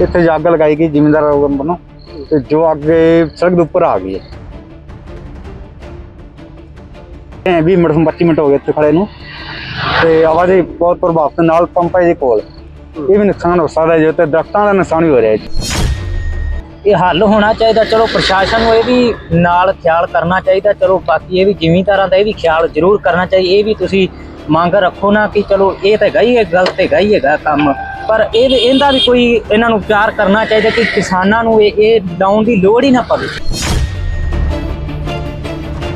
ਇੱਥੇ ਜੋ ਅੱਗ ਲਗਾਈ ਗਈ ਜ਼ਿਮੀਂਦਾਰ ਵੱਲੋਂ ਤੇ ਜੋ ਅੱਗੇ ਸੜਕ ਦੇ ਉੱਪਰ ਆ ਗਈ ਹੈ। ਇਹ 20 ਮਿੰਟ 25 ਮਿੰਟ ਹੋ ਗਏ ਇੱਥੇ ਖੜੇ ਨੂੰ ਤੇ ਆਵਾਜਾਈ ਬਹੁਤ ਪ੍ਰਭਾਵਿਤ ਨਾਲ ਪੰਪ ਹੈ ਜੀ ਕੋਲ। ਇਹ ਵੀ ਨੁਕਸਾਨ ਹੋ ਸਕਦਾ ਹੈ, ਜੇ ਤੇ ਦਰਖਤਾਂ ਦਾ ਨੁਕਸਾਨ ਵੀ ਹੋ ਰਿਹਾ ਹੈ। ਇਹ ਹੱਲ ਹੋਣਾ ਚਾਹੀਦਾ, ਚਲੋ ਪ੍ਰਸ਼ਾਸਨ ਨੂੰ ਇਹ ਵੀ ਨਾਲ ਖਿਆਲ ਕਰਨਾ ਚਾਹੀਦਾ, ਚਲੋ ਬਾਕੀ ਇਹ ਵੀ ਜ਼ਿਮੀਂਦਾਰਾਂ ਦਾ ਇਹ ਵੀ ਖਿਆਲ ਜ਼ਰੂਰ ਕਰਨਾ ਚਾਹੀਦਾ, ਇਹ ਵੀ ਤੁਸੀਂ ਮੰਗ ਰੱਖੋ ਨਾ ਕਿ ਚਲੋ ਇਹ ਤਾਂ ਹੈਗਾ ਹੈ ਗਲਤ ਹੈਗਾ ਹੀ ਹੈਗਾ ਕੰਮ। ਪਰ ਇਹ ਇਹਦਾ ਵੀ ਕੋਈ ਇਹਨਾਂ ਨੂੰ ਪਿਆਰ ਕਰਨਾ ਚਾਹੀਦਾ ਕਿ ਕਿਸਾਨਾਂ ਨੂੰ ਇਹ ਇਹ ਲਾਉਣ ਦੀ ਲੋੜ ਹੀ ਨਾ ਪਵੇ।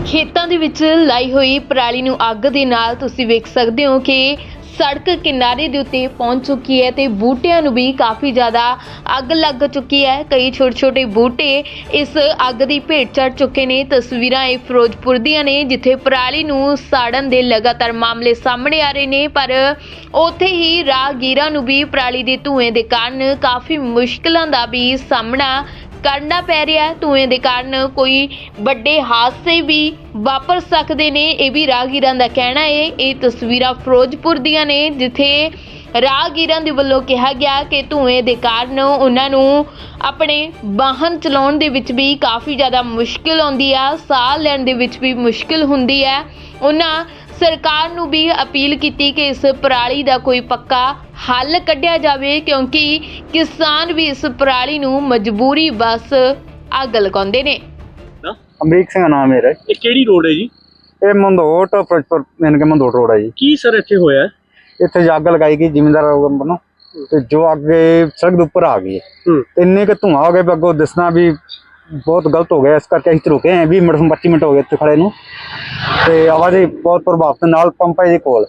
ਖੇਤਾਂ ਦੇ ਵਿੱਚ ਲਾਈ ਹੋਈ ਪਰਾਲੀ ਨੂੰ ਅੱਗ ਦੇ ਨਾਲ ਤੁਸੀਂ ਵੇਖ ਸਕਦੇ ਹੋ ਕਿ ਸੜਕ ਕਿਨਾਰੇ ਦੇ ਉੱਤੇ ਪਹੁੰਚ ਚੁੱਕੀ ਹੈ ਤੇ ਬੂਟਿਆਂ ਨੂੰ ਵੀ ਕਾਫੀ ਜ਼ਿਆਦਾ ਅੱਗ ਲੱਗ ਚੁੱਕੀ ਹੈ। ਕਈ ਛੋਟੇ ਛੋਟੇ ਬੂਟੇ ਇਸ ਅੱਗ ਦੀ ਭੇਟ ਚੜ ਚੁੱਕੇ ਨੇ। ਤਸਵੀਰਾਂ ਇਹ ਫਿਰੋਜ਼ਪੁਰ ਦੀਆਂ ਨੇ, ਜਿੱਥੇ ਪਰਾਲੀ ਨੂੰ ਸਾੜਨ ਦੇ ਲਗਾਤਾਰ ਮਾਮਲੇ ਸਾਹਮਣੇ ਆ ਰਹੇ ਨੇ। ਪਰ ਉੱਥੇ ਹੀ ਰਾਹਗੀਰਾਂ ਨੂੰ ਵੀ ਪਰਾਲੀ ਦੇ ਧੂਏ ਦੇ ਕਾਰਨ ਕਾਫੀ ਮੁਸ਼ਕਲਾਂ ਦਾ ਵੀ ਸਾਹਮਣਾ ਕਰਨਾ ਪੈ ਰਿਹਾ ਹੈ, ਧੂਏ ਦੇ ਕਾਰਨ ਕੋਈ ਵੱਡੇ ਹਾਦਸੇ ਵੀ ਵਾਪਰ ਸਕਦੇ ਨੇ, ਇਹ ਵੀ ਰਾਹਗੀਰਾਂ ਦਾ ਕਹਿਣਾ ਹੈ। ਇਹ ਤਸਵੀਰਾਂ ਫਿਰੋਜ਼ਪੁਰ ਦੀਆਂ ਨੇ, ਜਿੱਥੇ ਰਾਹਗੀਰਾਂ ਦੇ ਵੱਲੋਂ ਕਿਹਾ ਗਿਆ ਕਿ ਧੂਏ ਦੇ ਕਾਰਨ ਉਹਨਾਂ ਨੂੰ ਆਪਣੇ ਵਾਹਨ ਚਲਾਉਣ ਦੇ ਵਿੱਚ ਵੀ ਕਾਫੀ ਜ਼ਿਆਦਾ ਮੁਸ਼ਕਿਲ ਆਉਂਦੀ ਆ, ਸਾਹ ਲੈਣ ਦੇ ਵਿੱਚ ਵੀ ਮੁਸ਼ਕਿਲ ਹੁੰਦੀ ਹੈ ਉਹਨਾਂ ਸਰਕਾਰ ਨੂੰ ਵੀ ਅਪੀਲ ਕੀਤੀ ਕਿ ਇਸ ਪਰਾਲੀ ਦਾ ਕੋਈ ਪੱਕਾ ਹੱਲ ਕੱਢਿਆ ਜਾਵੇ ਕਿਉਂਕਿ ਕਿਸਾਨ ਵੀ ਇਸ ਪਰਾਲੀ ਨੂੰ ਮਜਬੂਰੀ ਬਸ ਅੱਗ ਲਗਾਉਂਦੇ ਨੇ। ਅਮਰੀਕ ਸਿੰਘ ਨਾਮ ਮੇਰਾ ਹੈ। ਇਹ ਕਿਹੜੀ ਰੋਡ ਹੈ ਜੀ? ਇਹ ਮੰਦੋਟ ਫਿਰੋਜ਼ਪੁਰ ਮੈਨ ਕੇ ਮੰਦੋਟ ਰੋਡ ਹੈ ਜੀ। ਕੀ ਸਰ ਇੱਥੇ ਹੋਇਆ? ਹੈ? ਇੱਥੇ ਜੋ ਅੱਗ ਲਗਾਈ ਗਈ ਜ਼ਿਮੀਂਦਾਰ ਵੱਲੋਂ ਤੇ ਜੋ ਅੱਗੇ ਸੜਕ ਦੇ ਉੱਪਰ ਆ ਗਈ ਹੈ। ਹੂੰ। ਤੇ ਇੰਨੇ ਕਿ ਧੂਆਂ ਹੋ ਗਿਆ ਵੀ ਅੱਗੋਂ ਦਿਸਣਾ ਵੀ ਬਹੁਤ ਗਲਤ ਹੋ ਗਿਆ। ਇਸ ਕਰਕੇ ਅਸੀਂ ਰੁਕੇ ਹਾਂ। 20 ਮਿੰਟ ਤੋਂ 25 ਮਿੰਟ ਹੋ ਗਏ ਇੱਥੇ ਖੜੇ ਨੂੰ। ਤੇ ਆਵਾਜਾਈ ਬਹੁਤ ਪ੍ਰਭਾਵਿਤ ਨਾਲ ਪੰਪ ਜੀ ਕੋਲ।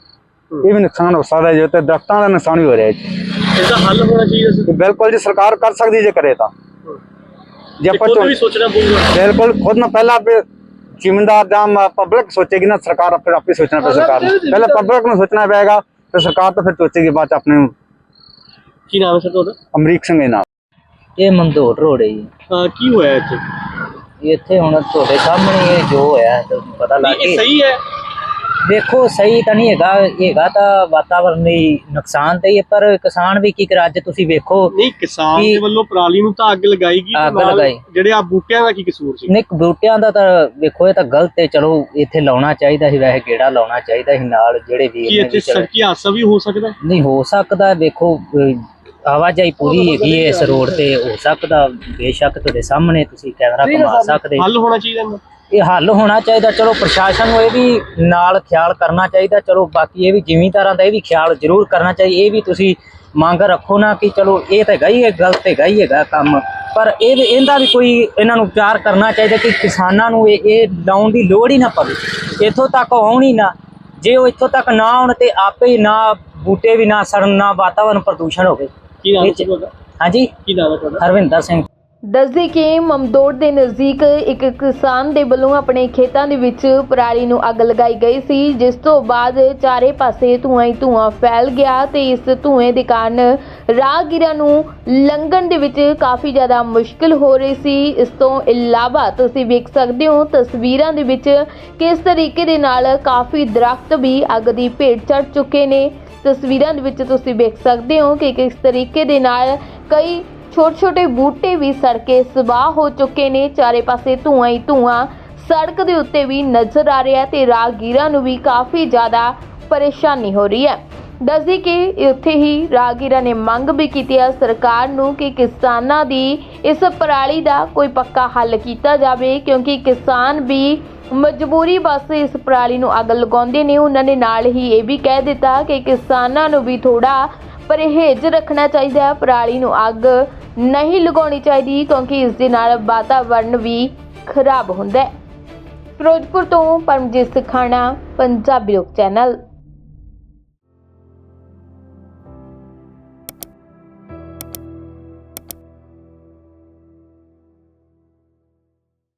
ਇਹ ਵੀ ਨੁਕਸਾਨ ਹੋ ਸਕਦਾ ਜੇ ਤੇ ਦਰਖਤਾਂ ਦਾ ਨੁਕਸਾਨ ਵੀ ਹੋ ਰਿਹਾ ਹੈ। ਇਹਦਾ ਹੱਲ ਹੋਣਾ ਚਾਹੀਦਾ ਬਿਲਕੁਲ ਜੀ ਸਰਕਾਰ ਕਰ ਸਕਦੀ ਜੇ ਕਰੇ ਤਾਂ। ਜੇ ਆਪਾਂ ਖੁਦ ਵੀ ਸੋਚਣਾ ਪਊਗਾ। ਬਿਲਕੁਲ ਖੁਦ ਨਾ ਪਹਿਲਾਂ ਆਪੇ ਜ਼ਿਮੀਂਦਾਰ ਜਾਂ ਪਬਲਿਕ ਸੋਚੇਗੀ ਨਾ ਸਰਕਾਰ ਫਿਰ ਆਪੇ ਸੋਚਣਾ ਪਏ ਸਰਕਾਰ ਨੂੰ। ਪਹਿਲਾਂ ਪਬਲਿਕ ਨੂੰ ਸੋਚਣਾ ਪਏਗਾ ਤੇ ਸਰਕਾਰ ਤਾਂ ਫਿਰ ਸੋਚੇਗੀ ਬਾਅਦ ਆਪਣੇ। ਕੀ ਨਾਮ ਹੈ ਸਰ ਤੁਹਾਡਾ? ਅਮਰੀਕ ਸਿੰਘ ਦੇ ਨਾਮ ਇਹ ਮੰਦੋੜ ਰੋਡ ਹੈ ਜੀ। ਹਾਂ ਕੀ ਹੋਇਆ ਇੱਥੇ? ਇੱਥੇ ਹੁਣ ਤੁਹਾਡੇ ਸਾਹਮਣੇ ਇਹ ਜੋ ਹੋਇਆ ਪਤਾ ਲੱਗ ਇਹ ਗਿਆ। ਸਹੀ ਹੈ? ਦੇਖੋ ਸਹੀ ਤਾਂ ਨਹੀਂ ਹੈਗਾ। ਹੈਗਾ ਤਾਂ ਵਾਤਾਵਰਨ ਲਈ ਨੁਕਸਾਨ ਤੇ ਹੀ ਹੈ, ਪਰ ਕਿਸਾਨ ਵੀ ਕੀ ਕਰ? ਅੱਜ ਤੁਸੀਂ ਵੇਖੋ ਨਹੀਂ ਕਿਸਾਨ ਕੀ- ਦੇ ਵੱਲੋਂ ਪਰਾਲੀ ਨੂੰ ਤਾਂ ਅੱਗ ਲਗਾਈ ਗਈ ਤੇ ਅੱਗ ਨਾਲ ਲਗਾਈ। ਜਿਹੜੇ ਆ ਬੂਟਿਆਂ ਦਾ ਕੀ ਕਸੂਰ ਸੀ? ਨਿਕ ਬੂਟਿਆਂ ਦਾ ਤਾਂ ਵੇਖੋ ਇਹ ਤਾਂ ਗਲਤ ਹੈ। ਚਲੋ ਇੱਥੇ ਲਾਉਣਾ ਚਾਹੀਦਾ ਸੀ ਵੈਸੇ ਗੇੜਾ ਲਾਉਣਾ ਚਾਹੀਦਾ ਸੀ ਨਾਲ ਜਿਹੜੇ ਵੀਰ ਕੀ ਨੇ ਇੱਥੇ ਵੀ ਚਲੋ ਸੜਕੀ ਹਾਦਸਾ ਵੀ ਹੋ ਸਕਦਾ? ਨਹੀਂ ਹੋ ਸਕਦਾ ਹੈ, ਵੇਖੋ ਅਹ, ਆਵਾਜਾਈ ਪੂਰੀ ਹੈਗੀ ਹੈ ਇਸ ਰੋਡ ਤੇ ਹੋ ਸਕਦਾ ਬੇਸ਼ੱਕ ਤੁਹਾਡੇ ਸਾਹਮਣੇ ਤੁਸੀਂ ਕੈਮਰਾ ਘੁਮਾ ਸਕਦੇ। ਹੱਲ ਹੋਣਾ ਚਾਹੀਦਾ ਇਹ ਹੱਲ ਹੋਣਾ ਚਾਹੀਦਾ ਚਲੋ ਪ੍ਰਸ਼ਾਸਨ ਨੂੰ ਇਹ ਵੀ ਨਾਲ ਖਿਆਲ ਕਰਨਾ ਚਾਹੀਦਾ ਚਲੋ ਬਾਕੀ ਇਹ ਵੀ ਜ਼ਿਮੀਂਦਾਰਾਂ ਦਾ ਇਹ ਵੀ ਖਿਆਲ ਜ਼ਰੂਰ ਕਰਨਾ ਚਾਹੀਦਾ ਇਹ ਵੀ ਤੁਸੀਂ ਮੰਗ ਰੱਖੋ ਨਾ ਕਿ ਚਲੋ ਇਹ ਤਾਂ ਹੈਗਾ ਹੀ ਗਲਤ ਹੈਗਾ ਹੀ ਹੈਗਾ ਕੰਮ ਪਰ ਇਹ ਇਹਦਾ ਵੀ ਕੋਈ ਇਹਨਾਂ ਨੂੰ ਪਿਆਰ ਕਰਨਾ ਚਾਹੀਦਾ ਕਿ ਕਿਸਾਨਾਂ ਨੂੰ ਇਹ ਇਹ ਲਾਉਣ ਦੀ ਲੋੜ ਹੀ ਨਾ ਪਵੇ। ਇੱਥੋਂ ਤੱਕ ਆਉਣ ਹੀ ਨਾ ਜੇ ਉਹ ਇੱਥੋਂ ਤੱਕ ਨਾ ਆਉਣ ਤੇ ਆਪੇ ਹੀ ਨਾ ਬੂਟੇ ਵੀ ਨਾ ਸੜਨ ਨਾ ਵਾਤਾਵਰਨ ਪ੍ਰਦੂਸ਼ਣ ਹੋਵੇ। ਕੀ ਨਾਮ ਹੈ ਇਹ ਚ- ਸਰ ਤੁਹਾਡਾ? ਹਾਂਜੀ। ਕੀ ਨਾਮ ਹੈ ਤੁਹਾਡਾ? ਹਰਵਿੰਦਰ ਸਿੰਘ। ਦੱਸਦੇ ਕਿ ਮਮਦੋੜ ਦੇ ਨਜ਼ਦੀਕ ਇੱਕ ਕਿਸਾਨ ਦੇ ਵੱਲੋਂ ਆਪਣੇ ਖੇਤਾਂ ਦੇ ਵਿੱਚ ਪਰਾਲੀ ਨੂੰ ਅੱਗ ਲਗਾਈ ਗਈ ਸੀ ਜਿਸ ਤੋਂ ਬਾਅਦ ਚਾਰੇ ਪਾਸੇ ਧੂਆਂ ਹੀ ਧੂਆਂ ਫੈਲ ਗਿਆ ਤੇ ਇਸ ਧੂਏ ਦੇ ਕਾਰਨ ਰਾਹਗੀਰਾਂ ਨੂੰ ਲੰਘਣ ਦੇ ਵਿੱਚ ਕਾਫੀ ਜ਼ਿਆਦਾ ਮੁਸ਼ਕਲ ਹੋ ਰਹੀ ਸੀ। ਇਸ ਤੋਂ ਇਲਾਵਾ ਤੁਸੀਂ ਵੇਖ ਸਕਦੇ ਹੋ ਤਸਵੀਰਾਂ ਦੇ ਵਿੱਚ ਕਿਸ ਤਰੀਕੇ ਦੇ ਨਾਲ ਕਾਫੀ ਦਰਖਤ ਵੀ ਅੱਗ ਦੀ ਭੇਟ ਚੜ ਚੁੱਕੇ ਨੇ। ਤਸਵੀਰਾਂ ਦੇ ਵਿੱਚ ਤੁਸੀਂ ਵੇਖ ਸਕਦੇ ਹੋ ਕਿ ਕਿਸ ਤਰੀਕੇ ਦੇ ਨਾਲ ਕਈ ਛੋਟੇ ਛੋਟੇ ਬੂਟੇ ਵੀ ਸੜ ਕੇ ਸਵਾਹ ਹੋ ਚੁੱਕੇ ਨੇ। ਚਾਰੇ ਪਾਸੇ ਧੂਆਂ ਹੀ ਧੂਆਂ ਸੜਕ ਦੇ ਉੱਤੇ ਵੀ ਨਜ਼ਰ ਆ ਰਿਹਾ ਤੇ ਰਾਹਗੀਰਾਂ ਨੂੰ ਵੀ ਕਾਫੀ ਜ਼ਿਆਦਾ ਪਰੇਸ਼ਾਨੀ ਹੋ ਰਹੀ ਹੈ। ਦੱਸਦੀ ਕਿ ਉੱਥੇ ਹੀ ਰਾਹਗੀਰਾਂ ਨੇ ਮੰਗ ਵੀ ਕੀਤੀ ਹੈ ਸਰਕਾਰ ਨੂੰ ਕਿ ਕਿਸਾਨਾਂ ਦੀ ਇਸ ਪਰਾਲੀ ਦਾ ਕੋਈ ਪੱਕਾ ਹੱਲ ਕੀਤਾ ਜਾਵੇ, ਕਿਉਂਕਿ ਕਿਸਾਨ ਵੀ ਮਜਬੂਰੀ ਬਸ ਇਸ ਪਰਾਲੀ ਨੂੰ ਅੱਗ ਲਗਾਉਂਦੇ ਨੇ। ਉਹਨਾਂ ਨੇ ਨਾਲ ਹੀ ਇਹ ਵੀ ਕਹਿ ਦਿੱਤਾ ਕਿ ਕਿਸਾਨਾਂ ਨੂੰ ਵੀ ਥੋੜਾ ਪਰਹੇਜ਼ ਰੱਖਣਾ ਚਾਹੀਦਾ ਹੈ। ਪਰਾਲੀ ਨੂੰ ਅੱਗ ਨਹੀਂ ਲਗਾਉਣੀ ਚਾਹੀਦੀ, ਕਿਉਂਕਿ ਇਸ ਦੇ ਨਾਲ ਵਾਤਾਵਰਣ ਵੀ ਖਰਾਬ ਹੁੰਦਾ ਹੈ। ਫਿਰੋਜ਼ਪੁਰ ਤੋਂ ਪਰਮਜੀਤ ਸਖਾਣਾ, ਪੰਜਾਬੀ ਲੋਕ ਚੈਨਲ।